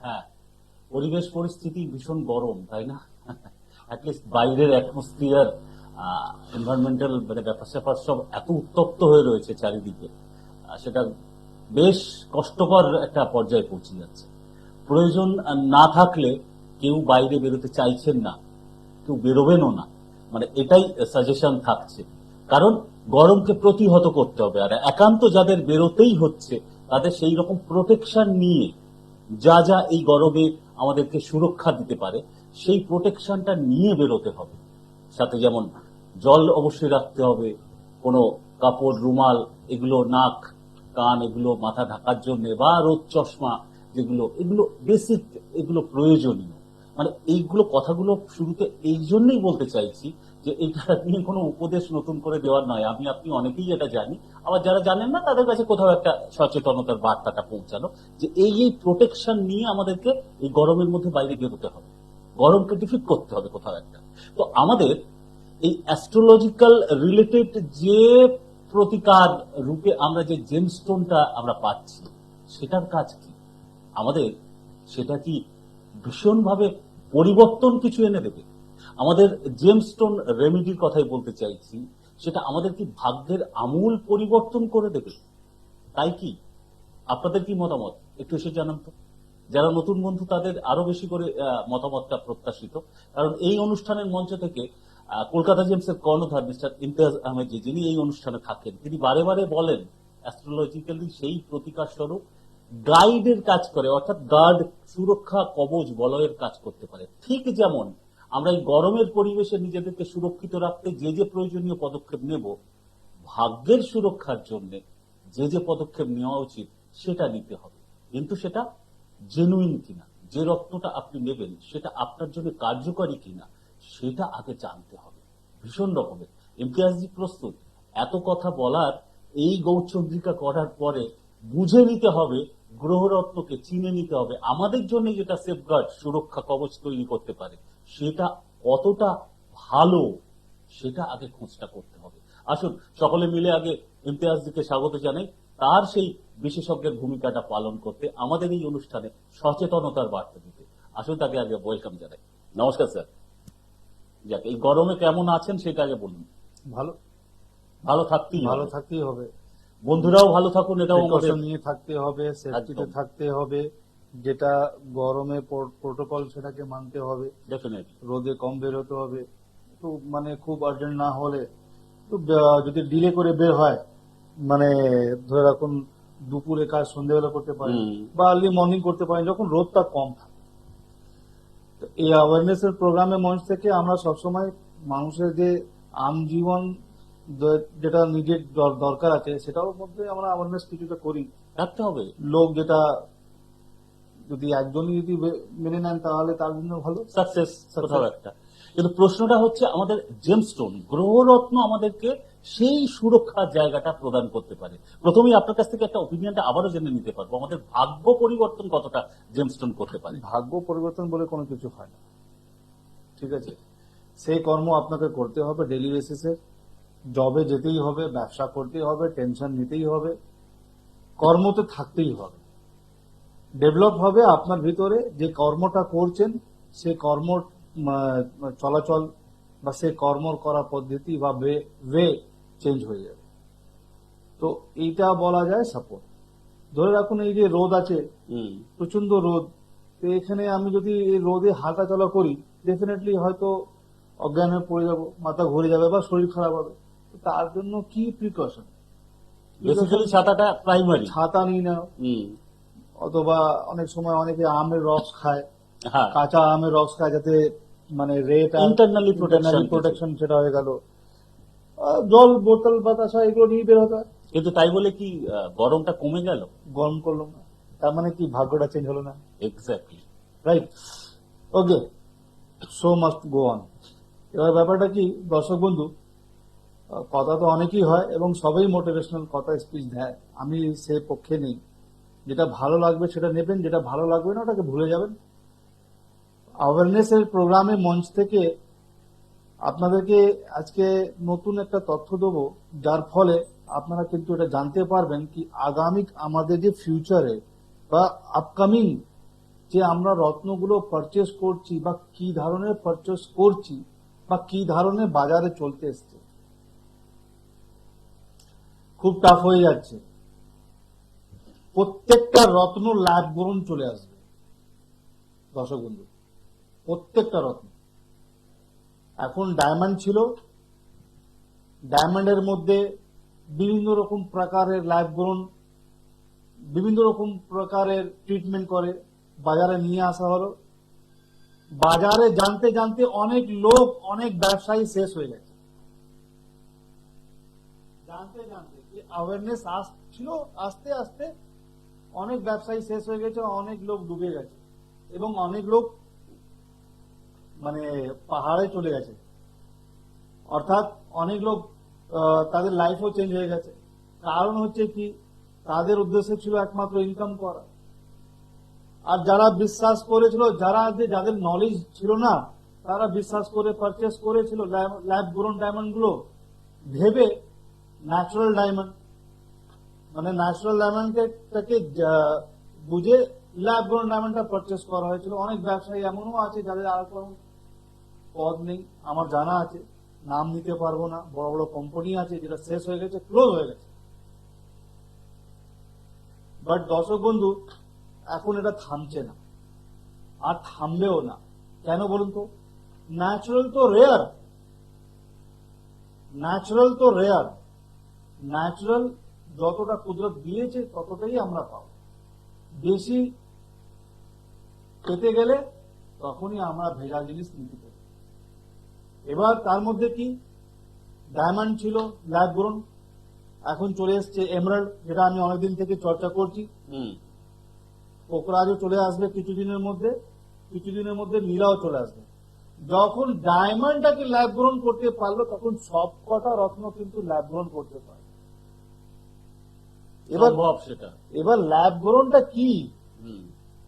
হ্যাঁ পরিবেশ পরিস্থিতি ভীষণ গরম, তাই না? অ্যাটলিস্ট বাইরের অ্যাটমসফিয়ার এনভায়রনমেন্টাল মানে ব্যাপার স্যাপার সব এত উত্তপ্ত হয়ে রয়েছে চারিদিকে সেটা বেশ কষ্টকর একটা পর্যায়ে পৌঁছে যাচ্ছে। প্রয়োজন না থাকলে কেউ বাইরে বেরোতে চাইছেন না, কেউ বেরোবেনও না। মানে এটাই সাজেশন থাকছে। কারণ গরমকে প্রতিহত করতে হবে, আর একান্ত যাদের বেরোতেই হচ্ছে, তাদের সেই রকম প্রোটেকশন নিয়ে যা যা এই গরমে আমাদেরকে সুরক্ষা দিতে পারে, সেই প্রোটেকশনটা নিয়ে বেরোতে হবে। সাথে যেমন জল অবশ্যই রাখতে হবে, কোনো কাপড়, রুমাল, এগুলো নাক, কান, এগুলো মাথা ঢাকার জন্য বা রোদ চশমা যেগুলো, এগুলো বেসিক এগুলো প্রয়োজনীয়। মানে এইগুলো কথাগুলো শুরুতে এই জন্যই বলতে চাইছি যে এটা নিয়ে কোনো উপদেশ নতুন করে দেওয়ার নয়। আমি, আপনি অনেকেই এটা জানি। আবার যারা জানেন না, তাদের কাছে কোথাও একটা সচেতনতার বার্তাটা পৌঁছানো যে এই এই প্রোটেকশন নিয়ে আমাদেরকে এই গরমের মধ্যে বাইরে বেরোতে হবে। গরমকে ডিফিট করতে হবে কোথাও একটা। তো আমাদের এই অ্যাস্ট্রোলজিক্যাল রিলেটেড যে প্রতিকার রূপে আমরা যে জেমস্টোনটা আমরা পাচ্ছি, সেটার কাজ কি? আমাদের সেটা কি ভীষণভাবে পরিবর্তন কিছু এনে দেবে। আমাদের জেমস্টোন রেমিডির কথাই বলতে চাইছি, সেটা আমাদের কি ভাগ্যের আমূল পরিবর্তন করে দেবে। তাই কি? আপনাদের কি মতামত? একটু এসে জানান তো। যারা নতুন বন্ধু, তাদের আরও বেশি করে মতামতটা প্রত্যাশিত। কারণ এই অনুষ্ঠানের মঞ্চ থেকে কলকাতা জেমসের কর্ণধার মিস্টার ইমতিয়াজ আহমেদ যিনি এই অনুষ্ঠানে থাকেন, তিনি বারে বারে বলেন অ্যাস্ট্রোলজিক্যালি সেই প্রতিকার স্বরূপ গাইডের কাজ করে, অর্থাৎ গার্ড সুরক্ষা কবচ বলয়ের কাজ করতে পারে। ঠিক যেমন আমরা এই গরমের পরিবেশে নিজেদেরকে সুরক্ষিত রাখতে যে যে প্রয়োজনীয় পদক্ষেপ নেব, ভাগ্যের সুরক্ষার জন্য যে যে পদক্ষেপ নেওয়া উচিত, সেটা নিতে হবে। কিন্তু সেটা জেনুইন কিনা, যে রত্নটা আপনি নেবেন, সেটা আপনার জন্য কার্যকরী কিনা, সেটা আগে জানতে হবে। ভীষণ রকমের। ইমতিয়াজজি প্রস্তুত, এত কথা বলার এই গৌচন্দ্রিকা করার পরে বুঝে নিতে হবে গ্রহরত্নকে চিনে নিতে হবে। আমাদের জন্য যেটা সেফগার্ড সুরক্ষা কবচ তৈরি করতে পারে সেটা কতটা ভালো সেটা আগে খোঁজটা করতে হবে। আসুন সকলে মিলে আগে ইমতিয়াজদিকে স্বাগত জানাই। তার সেই বিশেষজ্ঞের ভূমিকাটা পালন করতে আমাদের এই অনুষ্ঠানে সচেতনতার বার্তা দিতে। আসুন তাকে আগে ওয়েলকাম জানাই। নমস্কার স্যার যাক এই গরমে কেমন আছেন সেটা আগে বলুন। ভালো। ভালো থাকতেই ভালো ভালো থাকতেই হবে। বন্ধুরাও ভালো থাকুন এটাও আমাদের নিয়ে থাকতে হবে সেফটিতে। থাকতে হবে যেটা গরমে প্রোটোকল সেটাকে মানতে হবে রোদে কম বেরোতে হবে তো মানে খুব আর্জেন্ট না হলে তো যদি ডিলে করে বের হয় মানে ধরে রাখুন দুপুরে কাজ সন্ধ্যেবেলা করতে পারেন। বা আর্লি মর্নিং করতে পারেন যখন রোদটা কম থাকে তো এই অ্যাওয়ারনেস এর প্রোগ্রামে মঞ্চ থেকে আমরা সবসময় মানুষের যে আম জীবন দ- যেটা নিজের দরকার আছে সেটাও মধ্যে আমরা অ্যাওয়ারনেস কিছুটা করি। রাখতে হবে। লোক যেটা যদি একজনই যদি মেনে নেন তাহলে তার জন্য ভালো। সাকসেস কোথাও একটা। কিন্তু প্রশ্নটা হচ্ছে আমাদের জেমস্টোন গ্রহরত্ন আমাদেরকে সেই সুরক্ষার জায়গাটা প্রদান করতে পারে। প্রথমেই আপনার কাছ থেকে একটা ওপিনিয়নটা আবারও জেনে নিতে পারব। আমাদের ভাগ্য পরিবর্তন কতটা জেমস্টোন করতে পারে? ভাগ্য পরিবর্তন বলে কোনো কিছু হয় না। ঠিক আছে? সেই কর্ম আপনাকে করতে হবে ডেলি বেসিসে জবে যেতেই হবে ব্যবসা করতেই হবে টেনশন নিতেই হবে কর্মতে থাকতেই হবে ডেভেলপ হবে আপনার ভিতরে যে কর্মটা করছেন সে কর্ম চলাচল বা সে কর্ম করা পদ্ধতি বা ওয়ে চেঞ্জ হয়ে যাবে তো এইটা বলা যায় সাপোর্ট ধরে রাখুন এই যে রোদ আছে প্রচণ্ড রোদ তো এখানে আমি যদি এই রোদে হাঁটা চলা করি ডেফিনেটলি হয়তো অজ্ঞান হয়ে পড়ে যাব মাথা ঘুরে যাবে বা শরীর খারাপ হবে তো তার জন্য কি প্রিকশন বেসিক্যালি ছাতাটা প্রাইমারি ছাতা নিয়ে নাও। অথবা অনেক সময় অনেকে আমের রস খায়। হ্যাঁ। কাঁচা আমের রস খায় যাতে মানে রেট protection প্রোটেকশন সেটা হয়ে গেল। জল বোতল বাতাসা এগুলো নিয়ে বের হতে হয়। কিন্তু তাই বলে কি গরমটা কমে গেল? গরম করল না। তার মানে কি ভাগ্যটা চেঞ্জ হলো না? Exactly right okay so must go on এবার ব্যাপারটা কি দর্শক বন্ধু কথা তো অনেকই হয় এবং সবাই মোটিভেশনাল কথা স্পিচ দেয়। আমি সে পক্ষে নেই। যেটা ভালো লাগবে সেটা নেবেন, যেটা ভালো লাগবে না ওটাকে ভুলে যাবেন। অ্যাওয়ারনেস এর প্রোগ্রামে মঞ্চ থেকে আপনাদেরকে আজকে নতুন একটা তথ্য দেবো, যার ফলে আপনারা কিন্তু এটা জানতে পারবেন কি আগামী আমাদের যে ফিউচারে বা আপকামিং যে আমরা রত্নগুলো পারচেস করছি বা কি ধরনের পারচেস করছি বা কি ধরনের বাজারে চলতে এসছে খুব টাফ হয়ে যাচ্ছে। প্রত্যেকটা রত্ন ল্যাব গ্রহণ চলে আসবে। দর্শক বন্ধু, প্রত্যেকটা রত্ন। এখন ডায়মন্ড ছিল। ডায়মন্ডের মধ্যে বিভিন্ন রকম প্রকারের ল্যাব গ্রহণ, বিভিন্ন রকম প্রকারের ট্রিটমেন্ট করে, বাজারে নিয়ে আসা হলো। বাজারে জানতে জানতে অনেক লোক, অনেক ব্যবসায়ী শেষ হয়ে গেছে। জানতে জানতে অ্যাওয়ারনেস আসছিল, আস্তে আস্তে অনেক ব্যবসায়ী শেষ হয়ে গেছে, অনেক লোক ডুবে গেছে এবং অনেক লোক মানে পাহাড়ে চলে গেছে। অর্থাৎ অনেক লোক তাদের লাইফও চেঞ্জ হয়ে গেছে। কারণ হচ্ছে কি, তাদের উদ্দেশ্য ছিল একমাত্র ইনকাম করা। আর যারা বিশ্বাস করেছিল, যারা যে যাদের নলেজ ছিল না, তারা বিশ্বাস করে পারচেস করেছিল ল্যাব গ্রোন ডায়মন্ডগুলো। ভেবে ন্যাচারাল ডায়মন্ড মানে ন্যাচারাল ডায়মন্ডটাকে বুঝে ল্যাব গ্রোন ডায়মন্ডটা পারচেস করা হয়েছিল। অনেক ব্যবসায়ী এমনও আছে যাদের আর কোনো পদ নেই। আমার জানা আছে, নাম নিতে পারব না। বড় বড় কোম্পানি আছে যেটা শেষ হয়ে গেছে ক্লোজ হয়ে গেছে। বাট দর্শক বন্ধু, এখন এটা থামছে না। আর থামবেও না। কেন বলুন তো? ন্যাচুরাল তো রেয়ার ন্যাচারাল তো রেয়ার ন্যাচারাল যতটা কুদরত দিয়েছে ততটাই আমরা পাবো। বেশি পেতে গেলে তখনই আমরা ভেজাল জিনিস নিতে পারি। এবার তার মধ্যে কি? ডায়মন্ড ছিল ল্যাব গ্রোন এখন চলে এসছে এমরাল্ড যেটা আমি অনেকদিন থেকে চর্চা করছি। হুম। পোকরাজও চলে আসবে কিছুদিনের মধ্যে কিছুদিনের মধ্যে নীলাও চলে আসবে। যখন ডায়মন্ডটাকে ল্যাব গ্রহণ করতে পারল তখন সব কটা রত্ন কিন্তু ল্যাব গ্রহণ করতে পারে এবার সেটা। এবার ল্যাব গ্রোনটা কি?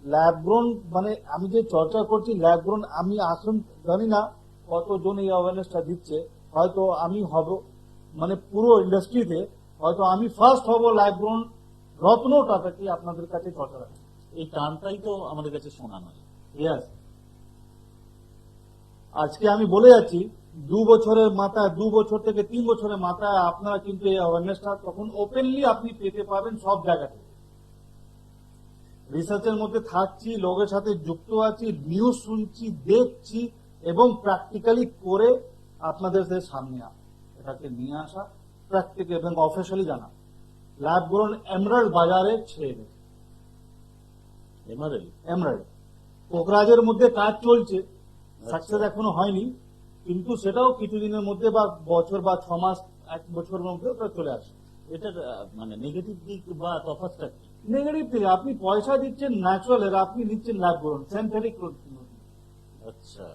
ল্যাব গ্রোন মানে আমি যে চর্চা করছি ল্যাব গ্রোন আমি আসুন জানি না কতজন এই অ্যাওয়ারনেসটা দিচ্ছে। হয়তো আমি হব মানে পুরো ইন্ডাস্ট্রিতে হয়তো আমি ফার্স্ট হব ল্যাব গ্রোন রত্নটাকে আপনাদের কাছে চর্চা রাখি এই টানটাই তো আমাদের কাছে শোনা নয় Yes. আজকে আমি বলে যাচ্ছি দু বছরের মাথায় দু বছর থেকে তিন বছরের মাথায় আপনারা কিন্তু এই অ্যাওয়ারনেসটা তখন ওপেনলি আপনি পেতে পাবেন সব জায়গাতে। রিসার্চের মধ্যে থাকছি লোকের সাথে যুক্ত আছি নিউজ শুনছি দেখছি এবং প্র্যাকটিক্যালি করে আপনাদের সামনে এটাকে নিয়ে আসা প্র্যাকটিক্যাল এবং অফিসিয়ালি জানা। ল্যাব গ্রোন এমরাল্ড বাজারে ছেড়ে এমআরএল এমরাল্ড পোকরাজের মধ্যে কাজ চলছে। সাকসেস এখনও হয়নি। কিন্তু সেটাও কিছুদিনের মধ্যে বা বছর বা ছ মাস এক বছরের মধ্যে ওটা চলে আসে। এটার আহ, মানে নেগেটিভ দিক বা তফাৎটা কি? নেগেটিভ থেকে আপনি পয়সা দিচ্ছেন ন্যাচারাল এর আপনি নিচ্ছেন ল্যাব গ্রহণ সিনথেটিক আচ্ছা।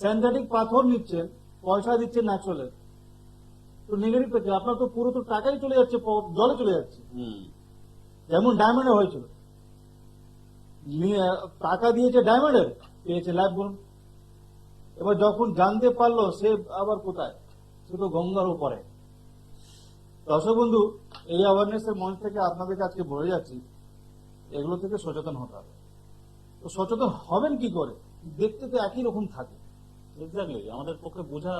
সিনথেটিক পাথর নিচ্ছেন পয়সা দিচ্ছেন ন্যাচারাল এর। তো নেগেটিভ থেকে আপনার তো পুরো তো টাকাই চলে যাচ্ছে জলে চলে যাচ্ছে। হুম। যেমন ডায়মন্ডে হয়েছিল। টাকা দিয়েছে ডায়মন্ডের পেয়েছে ল্যাব গ্রহণ এবার যখন জানতে পারল সে আবার কোথায়? সে তো গঙ্গার উপরে। দর্শক বন্ধু এই অ্যাওয়ারনেস এর মঞ্চ থেকে আপনাদেরকে আজকে বলে যাচ্ছি এগুলো থেকে সচেতন হতে হবে। তো সচেতন হবেন কি করে? দেখতে তো একই রকম থাকে। এক্স্যাক্টলি আমাদের পক্ষে বোঝা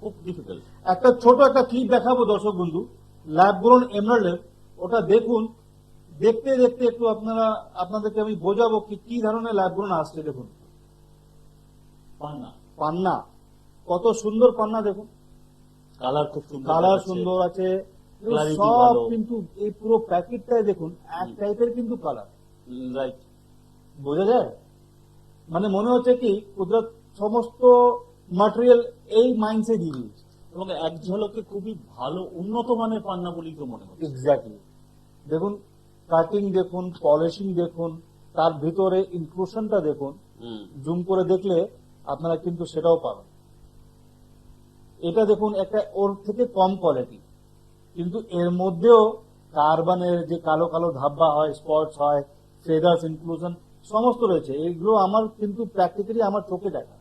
খুব ডিফিকাল্ট একটা ছোট একটা ক্লিপ দেখাবো দর্শক বন্ধু ল্যাব গ্রোন এমরাল্ডের ওটা দেখুন। দেখতে দেখতে একটু আপনারা আপনাদেরকে আমি বোঝাবো কি কি ধরনের ল্যাব গ্রোন আসছে দেখুন। পান্না। পান্না। কত সুন্দর পান্না দেখুন। কালার খুব সুন্দর কালার সুন্দর আছে। সব কিন্তু এই পুরো প্যাকেটটাই দেখুন এক টাইপের কিন্তু কালার। রাইট বোঝা যায়? মানে মনে হচ্ছে কি কুদরত সমস্ত মাটেরিয়াল এই মাইন্ডসে দিয়ে দিয়েছে। এবং এক ঝলকে খুবই ভালো উন্নত মানের পান্না বলেই তো মনে হচ্ছে। এক্স্যাক্টলি দেখুন কাটিং দেখুন পলিশিং দেখুন তার ভিতরে ইনক্লুশনটা দেখুন। জুম করে দেখলে আপনারা কিন্তু সেটাও পাবেন। এটা দেখুন একটা ওর থেকে কম কোয়ালিটি কিন্তু এর মধ্যেও কার্বনের যে কালো কালো ধাব্বা হয় স্পটস হয় ফেদার্স ইনক্লুশন সমস্ত রয়েছে। এগুলো আমার কিন্তু প্র্যাকটিক্যালি আমার চোখে দেখা।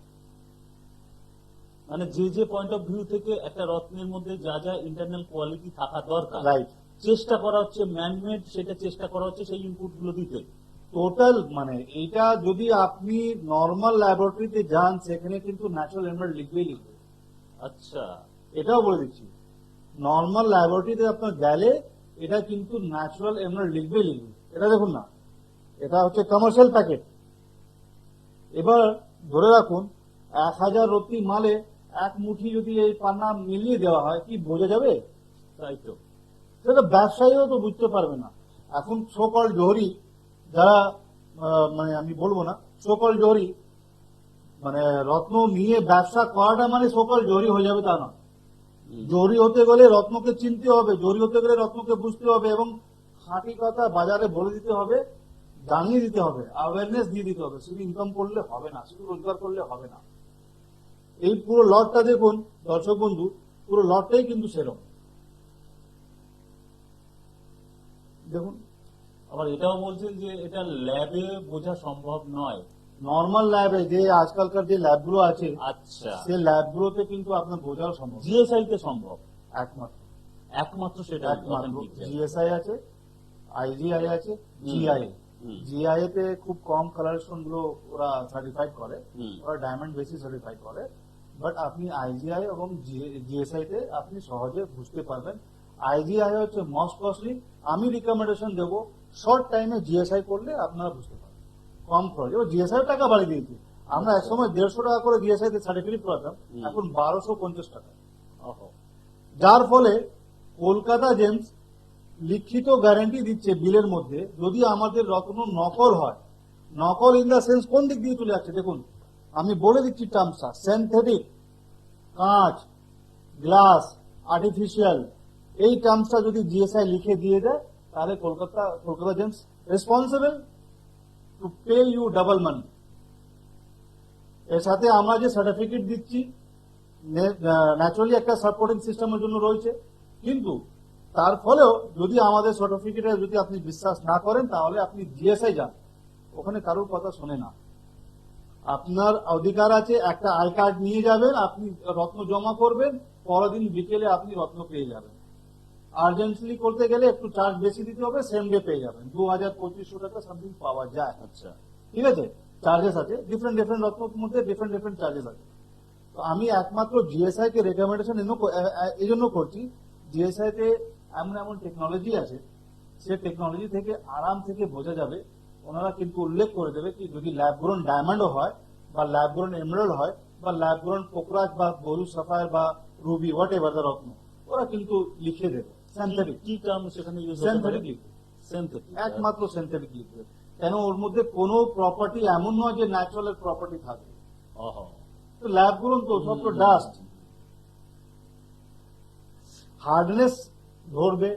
মানে যে যে পয়েন্ট অফ ভিউ থেকে একটা রত্নের মধ্যে যা যা ইন্টারনাল কোয়ালিটি থাকা দরকার রাইট চেষ্টা করা হচ্ছে ম্যানমেড সেটা চেষ্টা করা হচ্ছে সেই ইনপুটগুলো দিতে। টোটাল মানে এইটা যদি আপনি নর্মাল ল্যাবরেটরিতে যান সেখানে কিন্তু ন্যাচারাল এমরাল্ড লিখবেই লিখবে আচ্ছা। এটাও বলে দিচ্ছি। নর্মাল ল্যাবরেটরিতে আপনার গেলে এটা কিন্তু ন্যাচারাল এমরাল্ড লিখবে লিখবে এটা দেখুন না এটা হচ্ছে কমার্শিয়াল প্যাকেট এবার ধরে রাখুন এক হাজার রত্তি মালে এক মুঠি যদি এই পান্না মিলিয়ে দেওয়া হয় কি বোঝা যাবে? তাই তো। সেটা ব্যবসায়ীও তো বুঝতে পারবে না। এখন সকল জহরি যারা মানে আমি বলব না সকল জহরি মানে রত্ন নিয়ে ব্যবসা করাটা মানে সকল জহরি হয়ে যাবে তা না হুম। জহরি হতে গেলে রত্নকে চিনতে হবে জহরি হতে গেলে রত্নকে বুঝতে হবে এবং খাঁটি কথা বাজারে বলে দিতে হবে জানিয়ে দিতে হবে অ্যাওয়ারনেস দিয়ে দিতে হবে শুধু ইনকাম করলে হবে না শুধু রোজগার করলে হবে না। এই পুরো লটটা দেখুন দর্শক বন্ধু পুরো লটটাই কিন্তু সেরকম। দেখুন আবার এটাও বলছেন যে এটা ল্যাবে বোঝা সম্ভব নয়। নর্মাল ল্যাবে যে আজকালকার যে ল্যাবগুলো আছে আচ্ছা। সে ল্যাবগুলোতে কিন্তু আপনার বোঝাও সম্ভব জিএসআই তে সম্ভব? একমাত্র। একমাত্র সেটা একমাত্র জিএসআই আছে আইজিআই আছে জিআই জিআই তে খুব কম কালারেশনগুলো ওরা সার্টিফাইড করে। ওরা ডায়মন্ড বেসিস সার্টিফাইড করে। বাট আপনি আইজিআই এবং জিএসআই তে আপনি সহজে বুঝতে পারবেন। আইজিআই হচ্ছে মোস্ট কস্টলি আমি রিকমেন্ডেশন দেবো শর্ট টাইমে জিএসআই করলে আপনারা বুঝতে পারবেন। কম খরচ। এবার জিএসআই টাকা বাড়িয়ে দিয়েছে। আমরা এক সময় দেড়শো টাকা করে জিএসআই সার্টিফিকেট করাতাম এখন বারোশো পঞ্চাশ টাকা। যার ফলে কলকাতা জেমস লিখিত গ্যারান্টি দিচ্ছে বিলের মধ্যে যদি আমাদের রত্ন নকল হয় নকল ইন দা সেন্স কোন দিক দিয়ে চলে যাচ্ছে দেখুন আমি বলে দিচ্ছি টার্মসটা সেন্থেটিক কাঁচ গ্লাস আর্টিফিশিয়াল এই টার্মসটা যদি জিএসআই লিখে দিয়ে দেয় তাহলে Kolkata Kolkata Gems responsible to pay you double money এর সাথে আমরা যে সার্টিফিকেট দিচ্ছি ন্যাচুরালি একটা সাপোর্টিং সিস্টেমের জন্য রয়েছে। কিন্তু তার ফলেও যদি আমাদের সার্টিফিকেটে যদি আপনি বিশ্বাস না করেন, তাহলে আপনি জিএসআই যান। ওখানে কারোর কথা শোনে না। আপনার অধিকার আছে, একটা আই কার্ড নিয়ে যাবেন, আপনি রত্ন জমা করবেন পরদিন বিকেলে আপনি রত্ন পেয়ে যাবেন। আর্জেন্টলি করতে গেলে একটু চার্জ বেশি দিতে হবে সেম ডে পেয়ে যাবেন। দু হাজার পঁচিশশো টাকা সামথিং পাওয়া যায়। আচ্ছা। ঠিক আছে? চার্জেস আছে। ডিফারেন্ট ডিফারেন্ট রত্নের মধ্যে ডিফারেন্ট ডিফারেন্ট চার্জেস আছে। তো আমি একমাত্র জিএসআই কে রেকমেন্ডেশন এই জন্য করছি। জিএসআই তে এমন এমন টেকনোলজি আছে সে টেকনোলজি থেকে আরাম থেকে বোঝা যাবে। ওনারা কিন্তু উল্লেখ করে দেবে কি যদি ল্যাব গ্রোন ডায়মন্ডও হয় বা ল্যাব গ্রোন এমরাল্ড হয় বা ল্যাব গ্রোন পোকরাজ বা গরু সাফায়ার বা রুবি হোয়াট এভার রত্ন ওরা কিন্তু লিখে দেবে। সিনথেটিক কি টার্ম সেখানে ইউজ সিনথেটিক লিখবে। সিনথেটিক একমাত্র সিনথেটিক কেন ওর মধ্যে কোনো প্রপার্টি এমন নয় যে ন্যাচারাল প্রপার্টি থাকবে ওহো তো সব তো ডাস্ট হার্ডনেস ধরবে।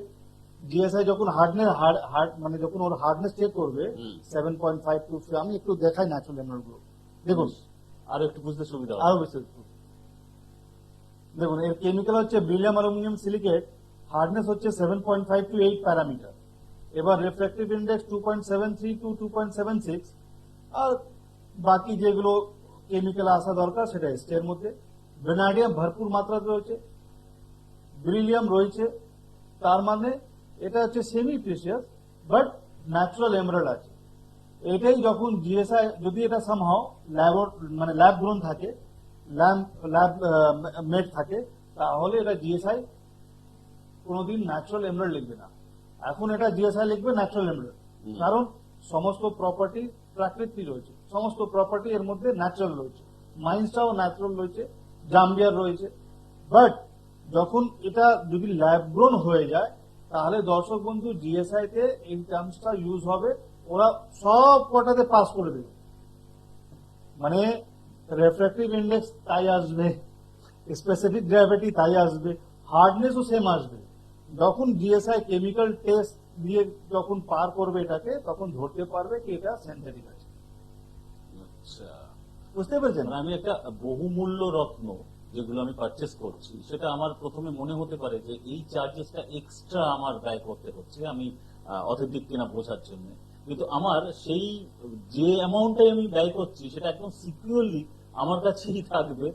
যখন হার্ডনেস হার্ড মানে যখন ওর হার্ডনেস চেক করবে সেভেন পয়েন্ট ফাইভ টু আমি একটু দেখাই ন্যাচুরাল এমরালগুলো। দেখুন। আর একটু বুঝতে সুবিধা হবে। আরও বেশি দেখুন এর কেমিক্যাল হচ্ছে বিলিয়াম অ্যালুমিনিয়াম সিলিকেট হার্ডনেস হচ্ছে seven point five to eight parameter এবার reflective index two point seven three to two point seven six আর বাকি যেগুলো কেমিক্যাল আসা দরকার সেটা এর মধ্যে ভেনাডিয়াম ভরপুর মাত্রাতে রয়েছে ব্রিলিয়াম রয়েছে, তার মানে এটা হচ্ছে semi precious but natural emerald আছে। এটাই যখন জিএসআই যদি এটা সামহাও ল্যাব মানে ল্যাব গ্রোন থাকে ল্যাব ল্যাব মেড থাকে, তাহলে এটা জিএসআই কোনোদিন ন্যাচারাল এমরাল্ড লিখবে না। এখন এটা জিএসআই লিখবে ন্যাচারাল এমরাল্ড কারণ সমস্ত প্রপার্টি প্রাকৃতিক রয়েছে। সমস্ত প্রপার্টি এর মধ্যে ন্যাচারাল রয়েছে। মাইন্সটাও ন্যাচারাল রয়েছে জাম্বিয়ার রয়েছে। বাট যখন এটা যদি ল্যাব গ্রোন হয়ে যায় তাহলে দর্শক বন্ধু জিএসআই তে এই টার্মসটা ইউজ হবে। ওরা সব কটাতে পাস করে দেবে। মানে রেফ্রাক্টিভ ইন্ডেক্স তাই আসবে। স্পেসিফিক গ্র্যাভিটি তাই আসবে। হার্ডনেসও সেম আসবে। যখন জিএসআই কেমিক্যাল টেস্ট দিয়ে যখন পার করবে এটাকে তখন ধরতে পারবে কি এটা সিনথেটিক আছে। আচ্ছা। বুঝতে পেরেছেন? মানে আমি একটা বহুমূল্য রত্ন যেগুলো আমি পারচেস করছি সেটা আমার প্রথমে মনে হতে পারে যে এই চার্জেসটা এক্সট্রা আমার ব্যয় করতে হচ্ছে আমি অথেন্টিক কিনা বোঝার জন্য। কিন্তু আমার সেই যে অ্যামাউন্টটাই আমি ব্যয় করছি সেটা একদম সিকিউরলি আমার কাছেই থাকবে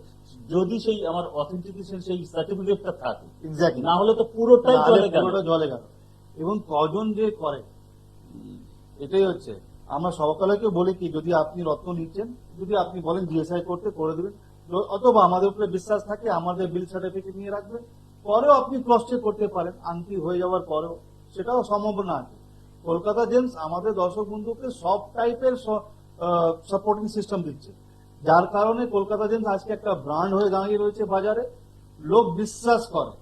যদি সেই আমার অথেন্টিকেশন সেই সার্টিফিকেটটা থাকে এক্স্যাক্টলি না হলে তো পুরোটাই চলে গেল। পুরোটা জলে গেল। এবং কজন যে করে এটাই হচ্ছে। আমরা সকলকে বলি কি যদি আপনি রত্ন নিচ্ছেন যদি আপনি বলেন জিএসআই করতে করে দেবেন। অথবা আমাদের উপরে বিশ্বাস থাকে আমাদের বিল সার্টিফিকেট নিয়ে রাখবেন পরেও আপনি ক্রস চেক করতে পারেন আংটি হয়ে যাওয়ার পরেও। সেটাও সম্ভাবনা আছে কলকাতা জেমস আমাদের দর্শক বন্ধুকে সব টাইপের সাপোর্টিং সিস্টেম দিচ্ছে। যার কারণে কলকাতা জেমস আজকে একটা ব্র্যান্ড হয়ে দাঁড়িয়ে রয়েছে বাজারে। লোক বিশ্বাস করে।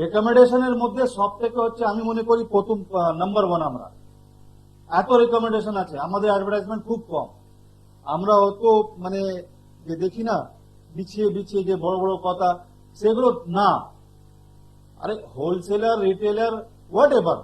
রেকমেন্ডেশনের মধ্যে সব থেকে হচ্ছে, আমি মনে করি, প্রথম নাম্বার ওয়ান আমরা। এত রেকমেন্ডেশন আছে, আমাদের অ্যাডভার্টাইজমেন্ট খুব কম। আমরা অত মানে যে দেখি না, বিছিয়ে বিছিয়ে যে বড় বড় কথা, সেগুলো না। আরে হোলসেলার রিটেলার হোয়াট এভার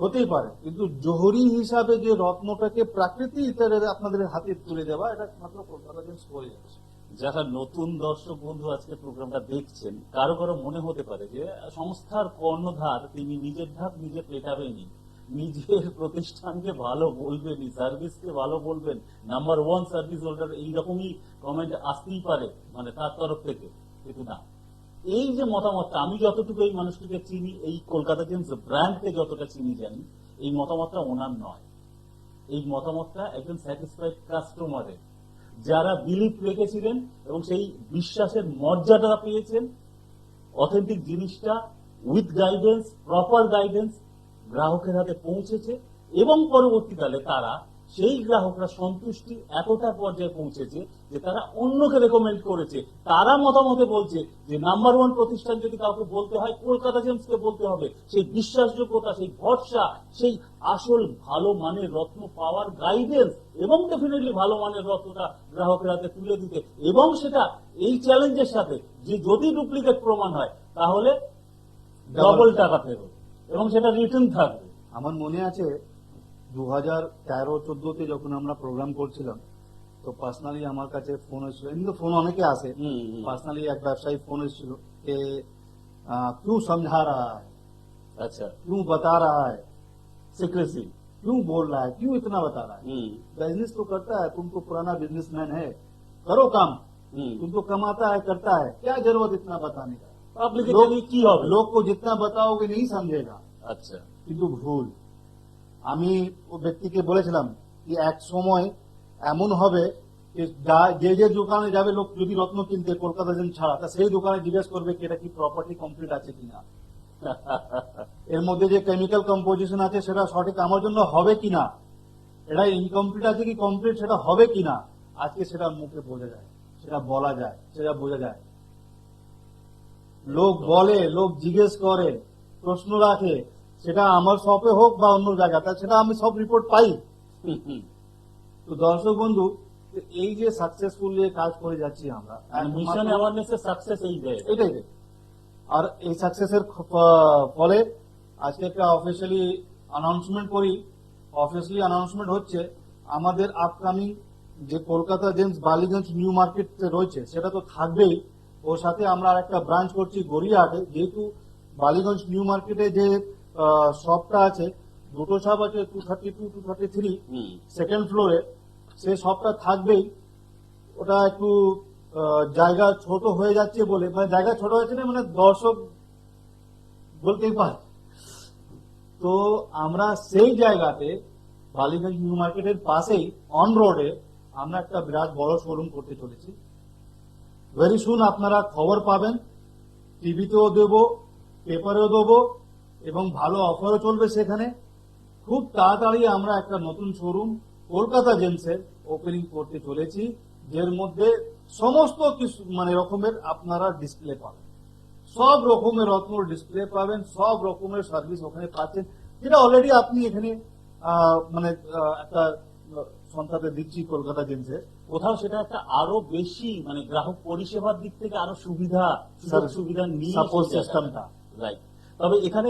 হতেই পারে। কিন্তু জহরি হিসাবে যে রত্নটাকে প্রাকৃতিক হিসেবে আপনাদের হাতে তুলে দেওয়া, এটা মাত্র কলকাতা জেন্স করে যাচ্ছে। যারা নতুন দর্শক বন্ধু আজকে প্রোগ্রামটা দেখছেন, কারও কারও মনে হতে পারে যে সংস্থার কর্ণধার তিনি নিজের ধাপ নিজে পেটাবেনই। নিজের প্রতিষ্ঠানকে ভালো বলবেনই, সার্ভিসকে ভালো বলবেন নাম্বার ওয়ান সার্ভিস হোল্ডার এইরকমই কমেন্ট আসতেই পারে মানে তার তরফ থেকে। কিন্তু না। এই যে মতামতটা, আমি যতটুকু এই মানুষটিকে চিনি, এই কলকাতা জেমস ব্র্যান্ডকে যতটা চিনি জানি, এই মতামতটা ওনার নয়। এই মতামতটা একজন স্যাটিসফাইড কাস্টমারের যারা বিলিভ রেখেছিলেন এবং সেই বিশ্বাসের মর্যাদা পেয়েছেন অথেন্টিক জিনিসটা উইথ গাইডেন্স প্রপার গাইডেন্স গ্রাহকের হাতে পৌঁছেছে এবং পরবর্তীকালে তারা সেই গ্রাহকরা সন্তুষ্টি এতটা পর্যায়ে পৌঁছেছে যে তারা অন্যকে রেকমেন্ড করেছে। তারা মতামতে বলছে যে নাম্বার ওয়ান প্রতিষ্ঠান যদি কাউকে বলতে হয় কলকাতা জেমসকে বলতে হবে। সেই বিশ্বাসযোগ্যতা সেই ভরসা সেই আসল ভালো মানের রত্ন পাওয়ার গাইডেন্স এবং ডেফিনেটলি ভালো মানের রত্নটা গ্রাহকের হাতে তুলে দিতে। এবং সেটা এই চ্যালেঞ্জের সাথে যে যদি ডুপ্লিকেট প্রমাণ হয় তাহলে ডবল টাকা ফেরত। এবং সেটা রিটার্ন থাকবে। আমার মনে আছে দু হাজার তেরো চোদ্দতে যখন আমরা প্রোগ্রাম করছিলাম তো পার্সোনালি আমার কাছে ফোন এসেছিল এমনি তো ফোন অনেকে আসে হুম, হুম। পার্সোনালি এক ব্যবসায়ী ফোন এসেছিল যে আহ, क्यों समझा रहा है আচ্ছা क्यों बता रहा है सीक्रेसी क्यों बोल रहा है क्यों इतना बता रहा है হুম बिजनेस तो करता है तुम तो पुराना बिजनेसमैन है करो काम হুম तुम तो कमाता है करता है क्या जरूरत इतना बताने का পাবলিকের लोग জন্য কি হবে लोग को जितना बताओगे नहीं समझेगा আচ্ছা কিন্তু ভুল আমি ও ব্যক্তিকে বলেছিলাম যে এক সময় এমন হবে যে যে দোকানে যাবে লোক যদি রত্ন কিনতে কলকাতা যেন ছাড়া, তা সেই দোকানে জিজ্ঞেস করবে কি এটা কি প্রপার্টি কমপ্লিট আছে কিনা। এর মধ্যে যে কেমিক্যাল কম্পোজিশন আছে সেটা সঠিক আমার জন্য হবে কিনা, এটা ইনকমপ্লিট আছে কি কমপ্লিট সেটা হবে কিনা, আজকে সেটা মুখে বোঝা যায়, সেটা বলা যায়, সেটা বোঝা যায়। লোক বলে, লোক জিজ্ঞেস করে, প্রশ্ন রাখে সেটা আমার শপে হোক বা অন্য জায়গায় তা সেটা আমি সব রিপোর্ট পাই। তো দর্শক বন্ধু এই যে সাকসেসফুল কাজ করে যাচ্ছি আমরা মিশন অ্যাওয়ারনেস এর সাকসেস এই এটাই। আর এই সাকসেসের ফলে আজকে একটা অফিসিয়ালি অ্যানাউন্সমেন্ট করি অফিসিয়ালি অ্যানাউন্সমেন্ট হচ্ছে আমাদের আপকামিং যে Kolkata Gems Ballygunge New Market রয়েছে সেটা তো থাকবেই ওর সাথে আমরা একটা ব্রাঞ্চ করছি গড়িয়াহাটে যেহেতু বালিগঞ্জ নিউ মার্কেটে যে শপটা আছে। দুটো শপ আছে two thirty two two thirty three second ফ্লোরে সে শপটা থাকবেই। ওটা একটু জায়গা ছোট হয়ে যাচ্ছে বলে। মানে জায়গা ছোট হয়েছে না মানে দর্শক বলতেই পারে। তো আমরা সেই জায়গাতে বালিগঞ্জ নিউ মার্কেটের পাশেই অন রোডে আমরা একটা বিরাট বড় শোরুম করতে চলেছি। ভেরি সুন আপনারা খবর পাবেন। টিভিতেও দেব পেপারেও দেবো এবং ভালো অফারও চলবে সেখানে খুব তাড়াতাড়ি আমরা একটা নতুন শোরুম কলকাতা জেন্সের ওপেনিং করতে চলেছি যের মধ্যে সমস্ত কিছু মানে রকমের আপনারা ডিসপ্লে পাবেন সব রকমের রত্ন ডিসপ্লে পাবেন সব রকমের সার্ভিস ওখানে পাচ্ছেন যেটা অলরেডি আপনি এখানে মানে একটা সন্তাতে দিচ্ছি কলকাতা জেন্সের কোথাও সেটা একটা আরও বেশি মানে গ্রাহক পরিষেবার দিক থেকে আরও সুবিধা সুবিধা নিয়ে support সেই জায়গাটা। system টা। রাইট তবে এখানে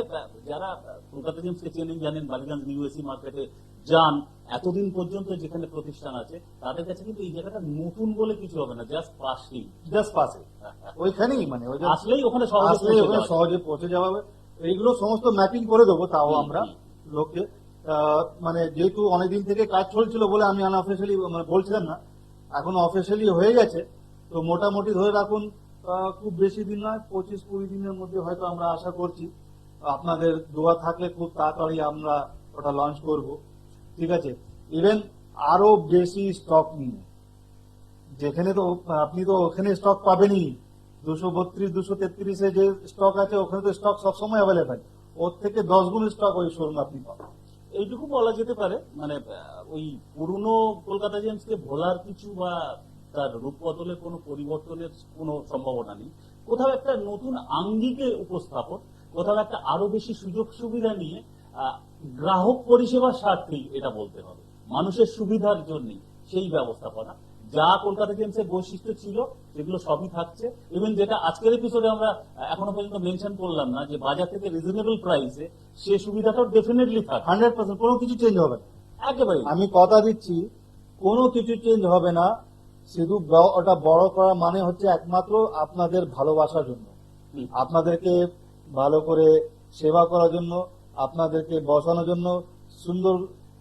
যারা কলকাতা জেমসকে চেনেন জানেন বালিগঞ্জ ইউএসি মার্কেটে যান এতদিন পর্যন্ত যেখানে প্রতিষ্ঠান আছে তাদের কাছে কিন্তু এই জায়গাটা নতুন বলে কিছু হবে না জাস্ট পাশেই জাস্ট পাশে ওইখানেই মানে আসলেই ওখানে সহজে আসলে ওখানে সহজে পৌঁছে যাওয়া হবে। এইগুলো সমস্ত ম্যাপিং করে দেবো তাও আমরা। লোককে। মানে যেহেতু অনেকদিন থেকে কাজ চলছিল বলে আমি আনঅফিসিয়ালি মানে বলছিলাম না এখন অফিসিয়ালি হয়ে গেছে তো মোটামুটি ধরে রাখুন খুব বেশি দিন নয়, পঁচিশ কুড়ি দিনের মধ্যে হয়তো আমরা আশা করছি। আপনাদের দোয়া থাকলে খুব তাড়াতাড়ি আমরা ওটা লঞ্চ করব। ঠিক আছে? ইভেন আরও বেশি স্টক নিয়ে। যেখানে তো, আপনি তো ওখানে স্টক পাবেনই। দুশো বত্রিশ, দুশো তেত্রিশে যে স্টক আছে, ওখানে তো স্টক সবসময় অ্যাভেলেবেল ওর থেকে দশ গুণ স্টক ওই শোরুমে আপনি পাবেন। এইটুকু বলা যেতে পারে মানে ওই পুরনো কলকাতা জেমসকে ভোলার কিছু বা তার রূপ বদলের কোনো পরিবর্তনের কোনো সম্ভাবনা নেই। কোথাও একটা নতুন আঙ্গিকে উপস্থাপন কোথাও একটা আরও বেশি সুযোগ সুবিধা নিয়ে গ্রাহক পরিষেবার স্বার্থেই এটা বলতে হবে। মানুষের সুবিধার জন্য সেই ব্যবস্থাপনা যা কলকাতা জেমসের বৈশিষ্ট্য ছিল সেগুলো সবই থাকছে। ইভেন যেটা আজকের এপিসোডে আমরা এখনও পর্যন্ত মেনশন করলাম না যে বাজার থেকে রিজনেবল প্রাইসে সে সুবিধাটাও ডেফিনেটলি থাকবে। হান্ড্রেড পার্সেন্ট কোনো কিছু চেঞ্জ হবে না। একেবারে আমি কথা দিচ্ছি কোনো কিছু চেঞ্জ হবে না। শুধু ওটা বড় করা মানে হচ্ছে একমাত্র আপনাদের ভালোবাসার জন্য আপনাদেরকে ভালো করে সেবা করার জন্য আপনাদেরকে বসানোর জন্য সুন্দর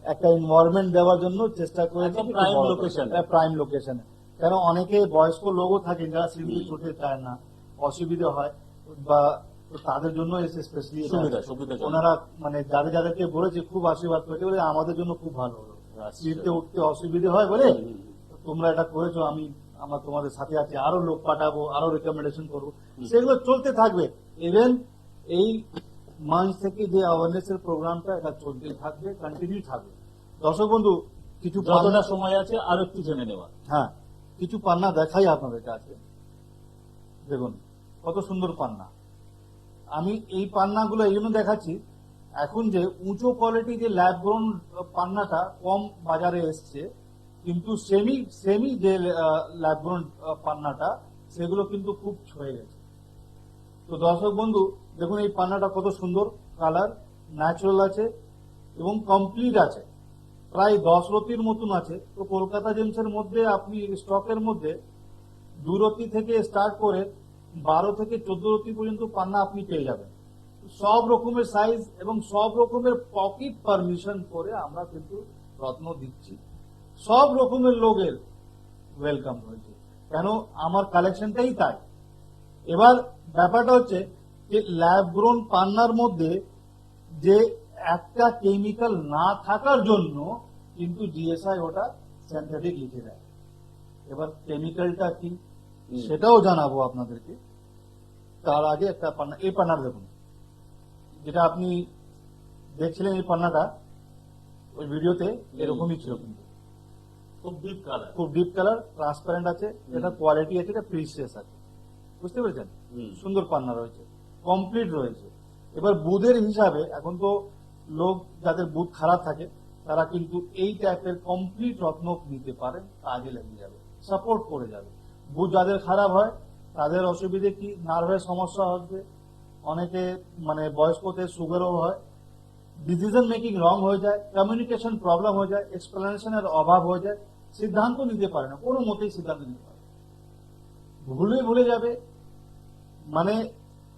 একটা এনভায়রনমেন্ট দেওয়ার জন্য চেষ্টা করে একদম prime location এ। প্রাইম লোকেশনে কেন অনেকে বয়স্ক লোকও থাকে যারা সিঁড়ি চড়তে চায় না অসুবিধা হয় বা তাদের জন্য এসে স্পেশালি। ওনারা মানে যাদের যাদেরকে বলেছে খুব আশীর্বাদ করেছে বলে আমাদের জন্য খুব ভালো হলো আচ্ছা। সিঁড়িতে উঠতে অসুবিধা হয় বলে তোমরা এটা করেছ আমি আমার তোমাদের সাথে আছি আরও লোক পাঠাবো আরও রেকমেন্ডেশন করব। সেগুলো চলতে থাকবে। ইভেন এই মঞ্চ থেকে যে অ্যাওয়ারনেস এর প্রোগ্রামটা এটা চলতে থাকবে কন্টিনিউ থাকবে। দর্শক বন্ধু কিছু যতটা সময় আছে আরও একটু জেনে নেওয়া। হ্যাঁ কিছু পান্না দেখাই আপনাদের কাছে। দেখুন কত সুন্দর পান্না। আমি এই পান্নাগুলো এই জন্য দেখাচ্ছি এখন যে উঁচু কোয়ালিটি যে ল্যাব গ্রোন পান্নাটা কম বাজারে এসছে কিন্তু সেমি সেমি যে ল্যাব গ্রোন পান্নাটা, সেগুলো কিন্তু খুব ছয়ে গেছে। তো দর্শক বন্ধু, দেখুন এই পান্নাটা কত সুন্দর কালার ন্যাচারাল আছে এবং কমপ্লিট আছে। প্রায় দশ রতির মতন আছে। তো কলকাতা জেমসের মধ্যে, আপনি স্টকের মধ্যে দু রতি থেকে স্টার্ট করে বারো থেকে চোদ্দ রতি পর্যন্ত পান্না আপনি পেয়ে যাবেন। সব রকমের সাইজ এবং সব রকমের পকেট পারমিশন করে আমরা কিন্তু রত্ন দিচ্ছি। সব রকমের লোকের ওয়েলকাম হয়েছে কেন? আমার কালেকশনটাই তাই। এবার ব্যাপারটা হচ্ছে যে ল্যাব গ্রোন পান্নার মধ্যে যে একটা কেমিক্যাল না থাকার জন্য কিন্তু জিএসআই ওটা সিনথেটিক লিখে দেয়। এবার কেমিক্যালটা কি? সেটাও জানাব আপনাদেরকে। তার আগে একটা পান্না এই পান্নার দেখুন। যেটা আপনি দেখছিলেন এই পান্নাটা ওই ভিডিওতে এরকমই ছিল কিন্তু। খুব ডিপ কালার খুব ডিপ কালার ট্রান্সপারেন্ট আছে এটা কোয়ালিটি আছে এটা প্রিসিয়াস আছে। বুঝতে পেরেছেন? সুন্দর পান্না রয়েছে কমপ্লিট রয়েছে। এবার বুধের হিসাবে এখন তো লোক যাদের বুধ খারাপ থাকে তারা কিন্তু এই টাইপের কমপ্লিট রত্ন নিতে পারেন কাজে লেগে যাবে সাপোর্ট করে যাবে। বুধ যাদের খারাপ হয় তাদের অসুবিধে কি? নার্ভের সমস্যা হবে অনেকে মানে বয়স্কদের সুগারও হয় ডিসিশন মেকিং রং হয়ে যায় কমিউনিকেশন প্রবলেম হয়ে যায় এক্সপ্লেনেশনের অভাব হয়ে যায় সিদ্ধান্ত নিতে পারে না, কোনো মতেই সিদ্ধান্ত নিতে পারে ভুলে ভুলে যাবে। মানে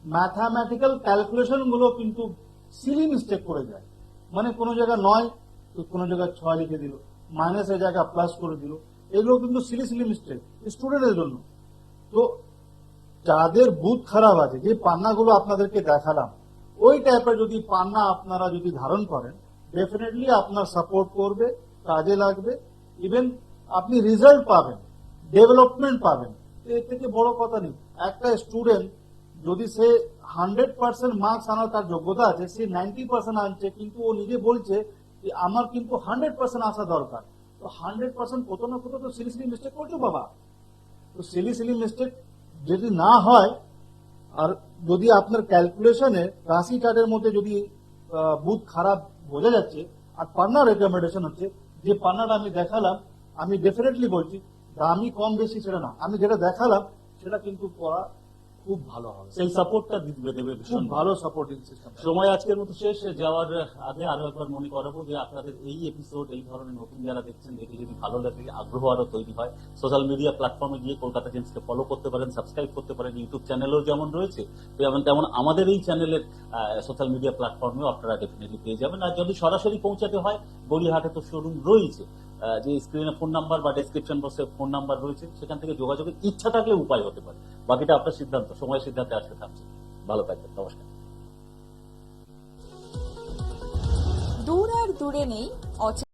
ম্যাথামেটিক্যাল ক্যালকুলেশনগুলো কিন্তু সিলি মিস্টেক করে যায়। মানে কোনো জায়গায় নয়, তো কোনো জায়গায় ছয় লিখে দিল মাইনাসের জায়গায় প্লাস করে দিল, এগুলো কিন্তু সিলি সিলি মিস্টেক স্টুডেন্টের জন্য। তো যাদের বুথ খারাপ আছে, যে পান্নাগুলো আপনাদেরকে দেখালাম, ওই টাইপের যদি পান্না আপনারা যদি ধারণ করেন ডেফিনেটলি আপনার সাপোর্ট করবে, কাজে লাগবে। ইভেন আপনি রেজাল্ট পাবেন ডেভেলপমেন্ট পাবেন। এর থেকে বড় কথা নেই। একটা স্টুডেন্ট যদি সে হান্ড্রেড পার্সেন্ট মার্কস আনার তার যোগ্যতা আছে, সে নাইনটি পার্সেন্ট আনছে, কিন্তু ও নিজে বলছে যে আমার কিন্তু হান্ড্রেড পার্সেন্ট আসা দরকার। তো হান্ড্রেড পার্সেন্ট কোথাও না কোথাও তো সিলি সিলি মিস্টেক করছ বাবা। তো সিলি সিলি মিস্টেক যদি না হয়, আর যদি আপনার ক্যালকুলেশনে রাশি চার্টের মধ্যে যদি বুথ খারাপ বোঝা যাচ্ছে, আর পান্না রেকমেন্ডেশন হচ্ছে যে পান্নাটা আমি দেখালাম, আমি ডেফিনেটলি বলছি, দামি কম বেশি সেটা না। আমি যেটা দেখালাম, সেটা কিন্তু করা খুব ভালো হবে সেই সাপোর্টটা দিবে দেবে খুব ভীষণ ভালো সাপোর্টিং সিস্টেম সময় আজকের মতো শেষ যাওয়ার আগে আরও একবার মনে করাবো যে আপনাদের এই এপিসোড এই ধরনের নতুন যারা দেখছেন দেখে যদি ভালো লাগে আগ্রহ আরও তৈরি হয় সোশ্যাল মিডিয়া প্ল্যাটফর্মে গিয়ে কলকাতা জেন্সকে ফলো করতে পারেন সাবস্ক্রাইব করতে পারেন ইউটিউব চ্যানেলও যেমন রয়েছে তেমন তেমন আমাদের এই চ্যানেলের সোশ্যাল মিডিয়া প্ল্যাটফর্মেও আপনারা ডেফিনেটলি পেয়ে যাবেন। আর যদি সরাসরি পৌঁছাতে হয় গড়িয়াহাটে তো শোরুম রয়েছে যে স্ক্রিনে ফোন নাম্বার বা ডেসক্রিপশন বক্সে ফোন নাম্বার রয়েছে, সেখান থেকে যোগাযোগের ইচ্ছা থাকলে উপায় হতে পারে। বাকিটা আপনার সিদ্ধান্ত, সময়ের সিদ্ধান্তে আজকে থাকছে। ভালো থাকবেন, নমস্কার। দূর আর দূরে নেই